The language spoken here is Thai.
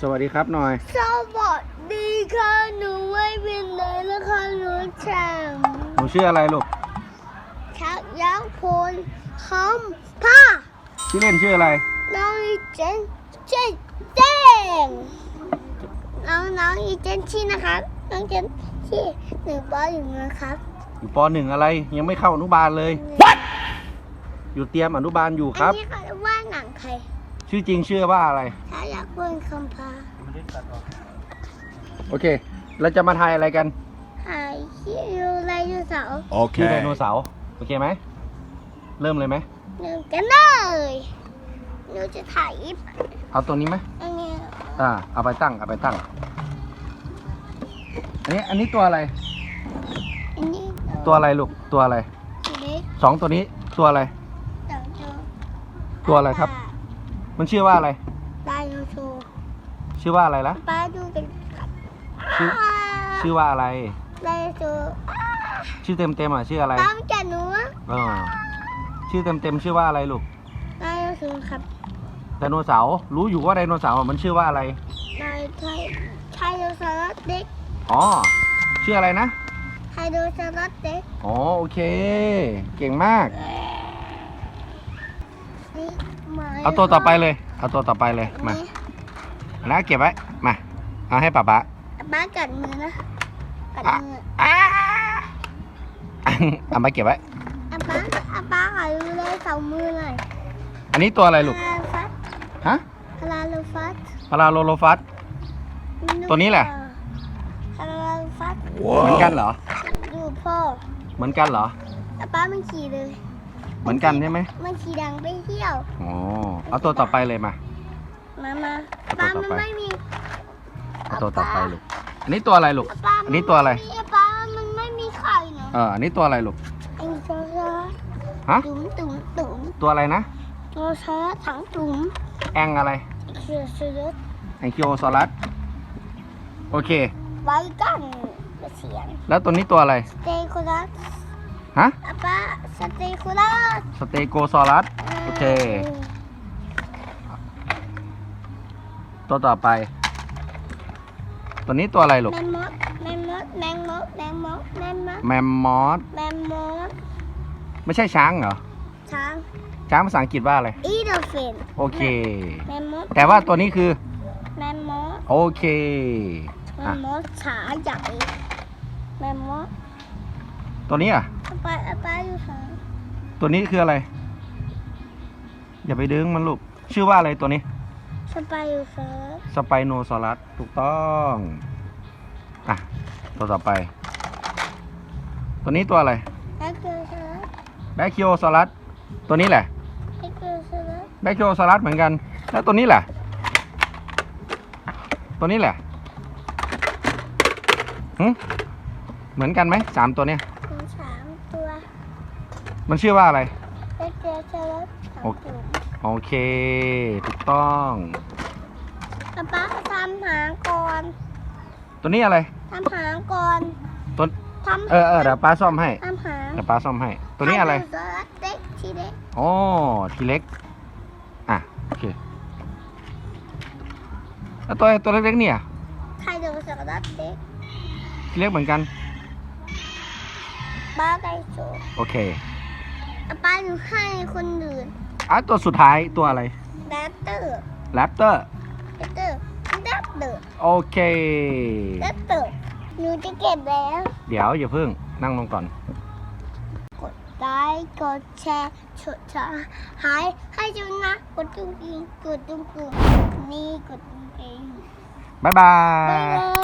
สวัสดีครับหน่อย สวัสดีค่ะหนูไม่เป็นเลยนะคะหนูแชมป์หนูชื่ออะไรลูกชักยักษ์พลคำผ้าชื่อเล่นชื่ออะไร น้องอีเจนเจนเจนน้องน้องอีเจนชี่นะครับ น้องเจนชี่หนึ่งปออยู่นะครับอยู่ปหนึ่งอะไรยังไม่เข้าอนุบาลเลย อยู่เตรียมอนุบาลอยู่คอัรับนี้เขาเรียกว่าหนังใคร ชื่อจริงชื่อว่าอะไรชักยักษ์พลคำผ้าโอเค เราจะมาทายอะไรกันหายคิวไรโนเสาร์ชื่อได Okay. โนเสาร์โอเคไหม เริ่มเลยไหม หนึ่งกันเลยหนูจะถ่ายเอาตัวนี้ไหมอันเนี้ยอ่า เอาไปตั้ง เอาไปตั้ง อันนี้ อันนี้ตัวอะไร อันนี้ตัวอะไรลูก ตัวอะไรเล็กสองตัวนี้ ตัวอะไร สองตัวตัวอะไรครับ มันชื่อว่าอะไรไดโนเสาร์ชื่อว่าอะไรล่ะป้าดูกันครับชื่อชื่อว่าอะไรไดโนเสาร์ชื่อเต็มเต็มๆอะชื่ออะไรตามจันหนูอะเออชื่อเต็มเต็มๆชื่อว่าอะไรลูกไดโนเสาร์ครับไดโนเสาร์รู้อยู่ว่าไดโนเสาร์อะมันชื่อว่าอะไรไดไทยไทยโดเสาร์เด็กอ๋อชื่ออะไรนะไทยโดเสาร์เด็กอ๋อโอเค เก่งมาก นี่หมย เอาตัวต่อไปเลย เอาตัวต่อไปเลย มานี่แล้วเก็บไว้ มา เอาให้ป๊าป๊าป้ากัดมือนะ กัดอะมืออ่าเอามาเก็บไว้อาป้าอาป้าขอดูเลยสองมือหน่อย อันนี้ตัวอะไรลูกพาราฟัสฮะพาราโลฟัสพาราโลโลฟัส ตัวนี้แหละพาราโลฟัส เหมือนกันเหรอ ดูพ่อ เหมือนกันเหรออาป้ามันขี่เลย เหมือนกันใช่ไหมมันขี่ดังไปเที่ยวอ๋อเอาตัวต่อไปเลยมา มามาเอาป้าตัวต่อมันไปไม่มีเอาตัวต่อไปลูกอันนี้ตัวอะไรลูกอาป้าอันนี้ตัวอะไรม่มีป้ามันไม่มีไข่เนาะเอออันนี้ตัวอะไรลูกไอ้ตัวช้าฮะตุ๋มตุ๋มตุ๋มตัวอะไรนะตัวช้าถังตุ๋มแองอะไรเสือเสือแองคิโอซอรัสโอเคไว้กันเสียงแล้วตัวนี้ตัวอะไรสเตโคลัส ฮะอาป้าสเตโคลัสสเตโกซอรัสโอเค ตัวต่อไป ตัวนี้ตัวอะไรลูกแมมมดแมมมดแมงมดแมงมดแมมมดแมมมอสแมมมดไม่ใช่ช้างเหรอ ช้างช้างภาษาอังกฤษว่าอะไรอีโดฟินโอเค แมมมดแต่ว่าตัวนี้คือ แมมมดโอเคแมอะมมดขาใหญ่แมมมดตัวนี้อะ อาป้าอาป้าอยู่ขาตัวนี้คืออะไร อย่าไปดึงมันลูก ชื่อว่าอะไรตัวนี้ สไปอยู่ขาสไปโนซอรัสถูกต้องอะตัวต่อไป ตัวนี้ตัวอะไรแอคเกอร์ชาร์แบคคิโอซอรัสตัวนี้แหละแอคเกอร์ชาร์แบคคิโอซอรัสเหมือนกัน แล้วตัวนี้แหละ ตัวนี้แหละหึเหมือนกันไหมสามตัวเนี้ยมีสามตัว มันชื่อว่าอะไรแอคเกอร์ชาร์สองโอเคตัวโอเคถูกต้องอาป้าทำหางก่อนตัวนี้อะไร ทำหางก่อนตัว ทำเออเออเดี๋ยวป้าซ่อมให้ทำหางเดี๋ยวป้าซ่อมให้ ตัวนี้อะไร ทำสลัดเด็กทีเด็กอ๋อทีเล็ก อะ โอเค แล้วตัวตัวเล็กๆเนี่ย ใครดูสลัดเด็กทีเล็กเหมือนกันป้าได้โชว์โอเคอา ป้าหนูให้คนอื่นอะตัวสุดท้ายตัวอะไรแรปเตอร์แรปเตอร์แรปเตอร์แรปเตอร์โอเคแรปเตอร์หนูจะเก็บแล้ว เดี๋ยวอย่าเพิ่งนั่งลงก่อน กดไลค์กดแชร์ชดชาหายให้จุนนะกดตุ้งอิงกดตุ้งกุ่งนี่กดตุ้งอิงบ๊ายบาบ๊ายยบาย